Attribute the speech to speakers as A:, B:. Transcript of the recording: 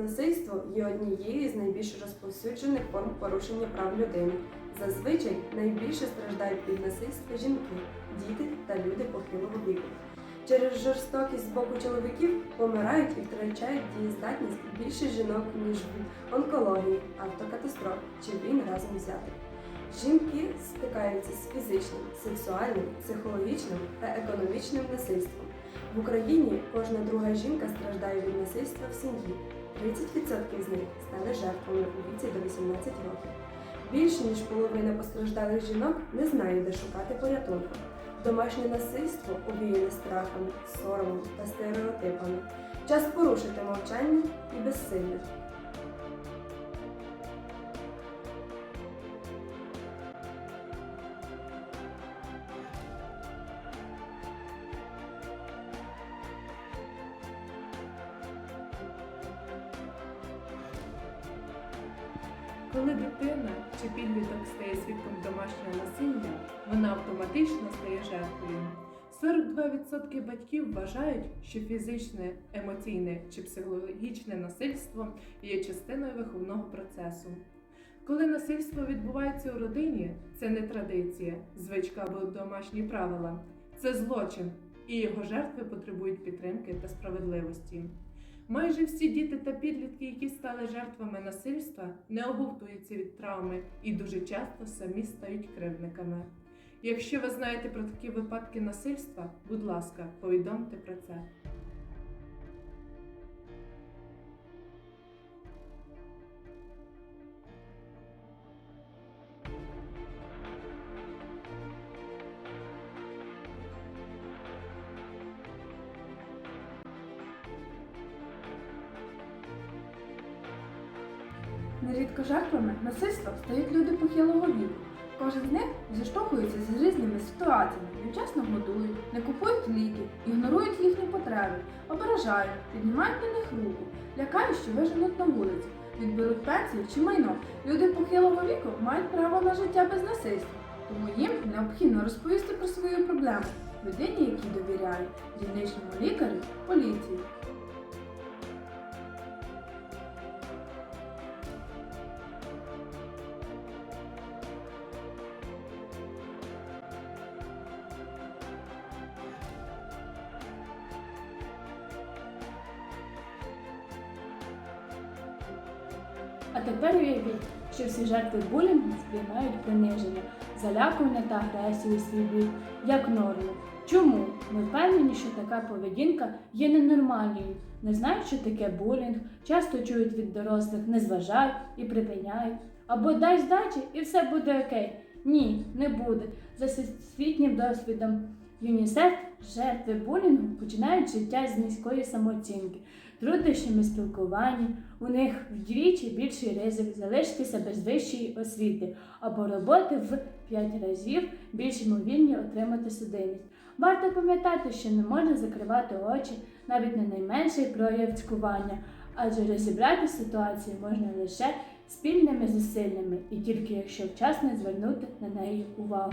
A: Насильство є однією з найбільш розповсюджених форм порушення прав людини. Зазвичай найбільше страждають від насильства жінки, діти та люди похилого віку. Через жорстокість з боку чоловіків помирають і втрачають дієздатність більше жінок, ніж від онкології, автокатастроф чи війн разом взятих. Жінки стикаються з фізичним, сексуальним, психологічним та економічним насильством. В Україні кожна друга жінка страждає від насильства в сім'ї. 30% з них стали жертвами у віці до 18 років. Більш ніж половина постраждалих жінок не знає, де шукати порятунку. Домашнє насильство обіяне страхами, соромом та стереотипами. Час порушити мовчання і безсилля.
B: Коли дитина чи підліток стає свідком домашнього насилля, вона автоматично стає жертвою. 42% батьків вважають, що фізичне, емоційне чи психологічне насильство є частиною виховного процесу. Коли насильство відбувається у родині, це не традиція, звичка або домашні правила, це злочин, і його жертви потребують підтримки та справедливості. Майже всі діти та підлітки, які стали жертвами насильства, не оговтуються від травми і дуже часто самі стають кривдниками. Якщо ви знаєте про такі випадки насильства, будь ласка, повідомте про це.
C: Нерідко жертвами насильства стають люди похилого віку. Кожен з них зіштовхується з різними ситуаціями, невчасно годують, не купують ліки, ігнорують їхні потреби, ображають, піднімають на них руку, лякають, що виженуть на вулиці, відберуть пенсію чи майно. Люди похилого віку мають право на життя без насильства, тому їм необхідно розповісти про свою проблему людині, якій довіряє, дільничному лікарю, поліції.
D: А тепер уявіть, що всі жертви булінгу сприймають приниження, залякування та агресію свій бік як норму. Чому? Ми впевнені, що така поведінка є ненормальною. Не знають, що таке булінг, часто чують від дорослих, не зважають і припиняють. Або дай здачі і все буде окей. Ні, не буде. За всесвітнім досвідом ЮНІСЕФ жертви булінгу починають життя з низької самооцінки, труднощами спілкування, у них вдвічі більший ризик залишитися без вищої освіти або роботи в 5 разів більш ймовірні отримати судимість. Варто пам'ятати, що не можна закривати очі навіть на найменший прояв цькування, адже розібрати ситуацію можна лише спільними зусиллями і тільки якщо вчасно звернути на неї увагу.